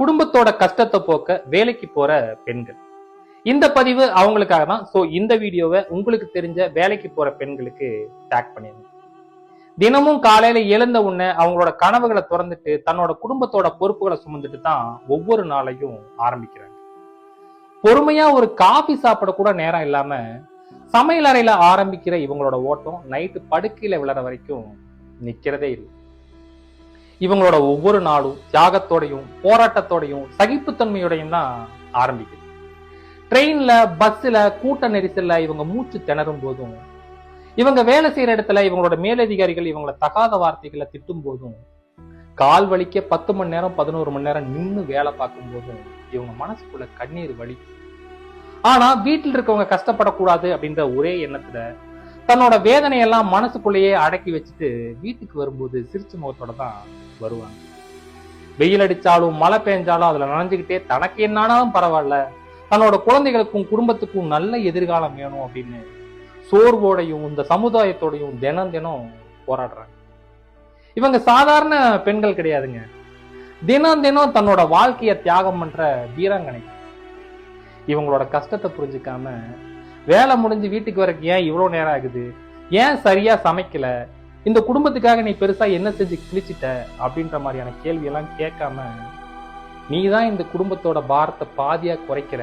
குடும்பத்தோட கஷ்டத்தை போக்க வேலைக்கு போற பெண்கள். இந்த பதிவு அவங்களுக்காக தான். ஸோ இந்த வீடியோவை உங்களுக்கு தெரிஞ்ச வேலைக்கு போற பெண்களுக்கு டேக் பண்ணிருங்க. தினமும் காலையில எழுந்த உடனே அவங்களோட கனவுகளை திறந்துட்டு தன்னோட குடும்பத்தோட பொறுப்புகளை சுமந்துட்டு தான் ஒவ்வொரு நாளையும் ஆரம்பிக்கிறாங்க. பொறுமையா ஒரு காஃபி சாப்பிட கூட நேரம் இல்லாம சமையல் அறையில ஆரம்பிக்கிற இவங்களோட ஓட்டம் நைட்டு படுக்கையில விழற வரைக்கும் நிக்கிறதே இல்லை. இவங்களோட ஒவ்வொரு நாளும் தியாகத்தோடையும் போராட்டத்தோடையும் சகிப்புத்தன்மையோடையும் தான் ஆரம்பிக்குது. ட்ரெயின்ல பஸ்ல கூட்ட நெரிசல்ல இவங்க மூச்சு திணறும் போதும் இவங்க வேலை செய்யற இடத்துல இவங்களோட மேலதிகாரிகள் இவங்கள தகாத வார்த்தைகளை திட்டும் போதும் கால் வலிக்க பத்து மணி நேரம் பதினோரு மணி நேரம் நின்று வேலை பார்க்கும் போதும் இவங்க மனசுக்குள்ள கண்ணீர் வலி. ஆனா வீட்டில் இருக்கவங்க கஷ்டப்படக்கூடாது அப்படின்ற ஒரே எண்ணத்துல தன்னோட வேதனையெல்லாம் மனசுக்குள்ளேயே அடக்கி வச்சுட்டு வீட்டுக்கு வரும்போது சிரிச்ச முகத்தோட தான் வருவாங்க. வெயில் அடிச்சாலும் மழை பெஞ்சாலும் அதுல நனைஞ்சுக்கிட்டே தனக்கு என்னானாலும் பரவாயில்ல. தன்னோட குழந்தைகளுக்கும் குடும்பத்துக்கும் நல்ல எதிர்காலம் வேணும் அப்படின்னு சோர்வோடையும் இந்த சமுதாயத்தோடையும் தினம் தினம் போராடுறாங்க. இவங்க சாதாரண பெண்கள் கிடையாதுங்க. தினம் தினம் தன்னோட வாழ்க்கைய தியாகம் பண்ற வீராங்கனை. இவங்களோட கஷ்டத்தை புரிஞ்சுக்காம வேலை முடிஞ்சு வீட்டுக்கு வரக்கு ஏன் இவ்வளோ நேரம் ஆகுது? ஏன் சரியா சமைக்கல? இந்த குடும்பத்துக்காக நீ பெருசா என்ன செஞ்சு கிழிச்சிட்ட அப்படின்ற மாதிரியான கேள்வியெல்லாம் கேட்காம நீ தான் இந்த குடும்பத்தோட பாரத்தை பாதியா குறைக்கிற.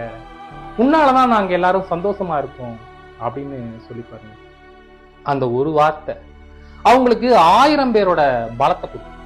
உன்னாலதான் நாங்க எல்லாரும் சந்தோஷமா இருக்கோம் அப்படின்னு சொல்லி பாருங்க. அந்த ஒரு வார்த்தை. அவங்களுக்கு ஆயிரம் பேரோட பலத்தை கொடுக்கும்.